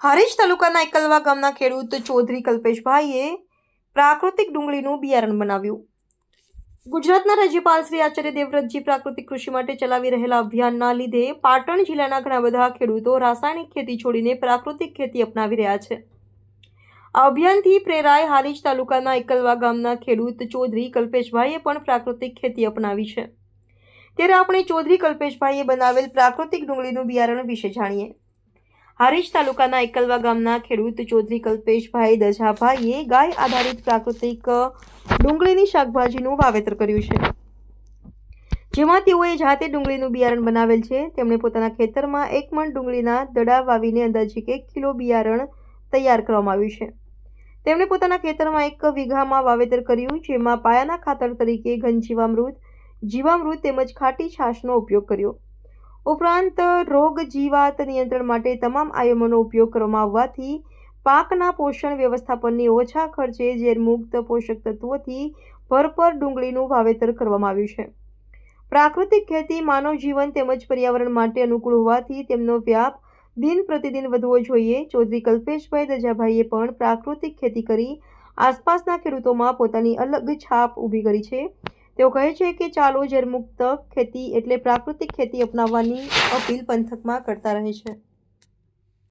હારીજ તાલુકાના એકલવા ગામના ખેડૂત ચૌધરી કલ્પેશભાઈએ પ્રાકૃતિક ડુંગળીનું બિયારણ બનાવ્યું. ગુજરાતના રાજ્યપાલ શ્રી આચાર્ય દેવવ્રતજી પ્રાકૃતિક કૃષિ માટે ચલાવી રહેલા અભિયાનના લીધે પાટણ જિલ્લાના ઘણા બધા ખેડૂતો રાસાયણિક ખેતી છોડીને પ્રાકૃતિક ખેતી અપનાવી રહ્યા છે. આ અભિયાનથી પ્રેરાય હારીજ તાલુકાના એકલવા ગામના ખેડૂત ચૌધરી કલ્પેશભાઈએ પણ પ્રાકૃતિક ખેતી અપનાવી છે. ત્યારે આપણે ચૌધરી કલ્પેશભાઈએ બનાવેલ પ્રાકૃતિક ડુંગળીનું બિયારણ વિશે જાણીએ. હારીજ તાલુકાના એકલવા ગામના ખેડૂત ચૌધરી કલ્પેશભાઈ દજાભાઈએ ગાય આધારિત પ્રાકૃતિક ડુંગળીની શાકભાજીનું વાવેતર કર્યું છે. જેમાં તેઓએ જાતે ડુંગળીનું બિયારણ બનાવેલ છે. તેમણે પોતાના ખેતરમાં એક મણ ડુંગળીના દડા વાવીને અંદાજે એક કિલો બિયારણ તૈયાર કરવામાં આવ્યું છે. તેમણે પોતાના ખેતરમાં એક વીઘામાં વાવેતર કર્યું, જેમાં પાયાના ખાતર તરીકે ઘનજીવામૃત, જીવામૃત તેમજ ખાટી છાશનો ઉપયોગ કર્યો. ઉપરાંત રોગ જીવાત નિયંત્રણ માટે તમામ આયામોનો ઉપયોગ કરવામાં આવવાથી પાકના પોષણ વ્યવસ્થાપનની ઓછા ખર્ચે ઝેરમુક્ત પોષક તત્વોથી ભરપર ડુંગળીનું વાવેતર કરવામાં આવ્યું છે. પ્રાકૃતિક ખેતી માનવ જીવન તેમજ પર્યાવરણ માટે અનુકૂળ હોવાથી તેમનો વ્યાપ દિન પ્રતિદિન વધવો જોઈએ. ચૌધરી કલ્પેશભાઈ દજાભાઈએ પણ પ્રાકૃતિક ખેતી કરી આસપાસના ખેડૂતોમાં પોતાની અલગ છાપ ઊભી કરી છે. તેઓ કહે છે કે ચાલો ઝેરમુક્ત ખેતી એટલે પ્રાકૃતિક ખેતી અપનાવવાની અપીલ પંથકમાં કરતા રહે છે.